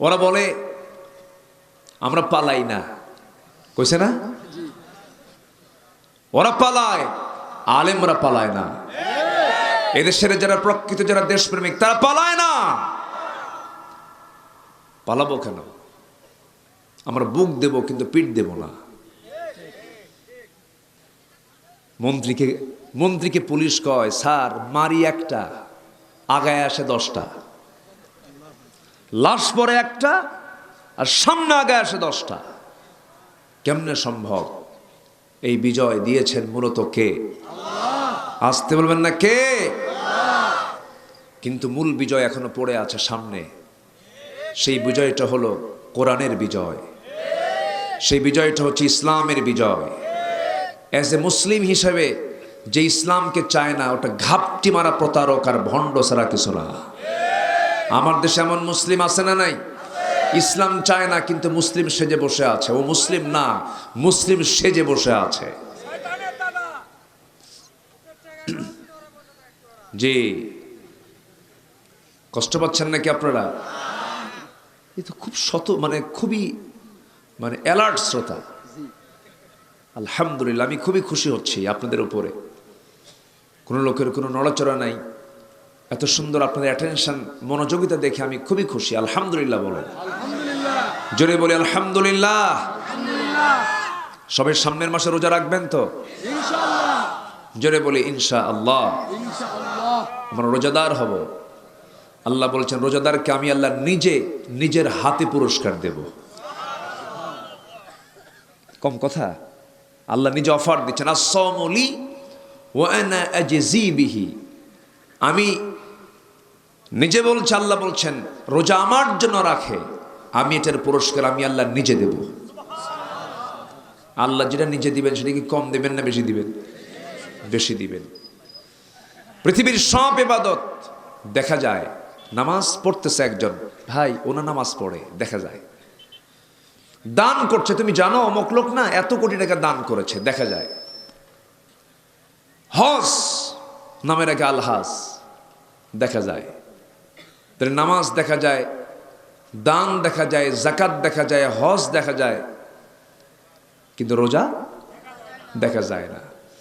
ওরা বলে, আমরা পালাই না। কইছে না? ওরা পালায়, আলেমরা পালায় না। এদেশের যারা প্রকৃত, যারা দেশপ্রেমিক, তারা পালায় না। পালাবো কেন? আমরা বুক দেব, কিন্তু পিঠ দেব না। মন্ত্রীকে মন্ত্রীকে পুলিশ কয়, স্যার, মারি একটা, আগায় আসে দশটা। লাশ পরে একটা, আর সামনে আগে আসে দশটা। কেমনে সম্ভব? এই বিজয় দিয়েছেন মূলত কে? আসতে বলবেন না কে? কিন্তু মূল বিজয় এখনও পড়ে আছে সামনে। সেই বিজয়টা হলো কোরআনের বিজয়। সেই বিজয়টা হচ্ছে ইসলামের বিজয়। অ্যাজ এ মুসলিম হিসেবে যে ইসলামকে চায় না, ওটা ঘাপটি মারা প্রতারক আর ভণ্ড ছাড়া কিছু না। আমার দেশে এমন মুসলিম আছে না নাই? ইসলাম চায় না, কিন্তু মুসলিম সেজে বসে আছে। ও মুসলিম না, মুসলিম সেজে বসে আছে। জি। কষ্ট পাচ্ছেন নাকি আপনারা? এ তো খুব শত মানে খুবই মানে অ্যালার্ট শ্রোতা। আলহামদুলিল্লাহ, আমি খুবই খুশি হচ্ছি আপনাদের উপরে। কোনো লোকের কোনো নড়াচড়া নাই। এত সুন্দর আপনাদের অ্যাটেনশন মনোযোগিতা দেখে আমি খুবই খুশি। আলহামদুলিল্লাহ বলেন। জোরে বলি আলহামদুলিল্লাহ। সবের সামনের মাসে রোজা রাখবেন তো? জোরে বলি ইনশা আল্লাহ আমরা রোজাদার হব। আল্লাহ বলছেন রোজাদারকে আমি আল্লাহ নিজে নিজের হাতে পুরস্কার দেব। কম কথা। আল্লাহ নিজে অফার দিচ্ছেন আসলি ওয়ানা বিহি। আমি নিজে বলছে, আল্লাহ বলছেন, রোজা আমার জন্য রাখে, আমি এটার পুরস্কার আমি আল্লাহ নিজে দেব। আল্লাহ যেটা নিজে দিবেন, সেটা কি কম দেবেন না বেশি দিবেন? বেশি দিবেন। পৃথিবীর সব এবাদত দেখা যায়, নামাজ পড়তেছে একজন, ভাই ওনা নামাজ পড়ে, দেখা যায়। দান করছে, তুমি জানো, অমক লোক না এত কোটি টাকা দান করেছে, দেখা যায়। হজ নামের আগে আলহাস দেখা যায়। তাহলে নামাজ দেখা যায়, দান দেখা যায় জাকাত দেখা যায়, হজ দেখা যায়, কিন্তু রোজা দেখা যায় না।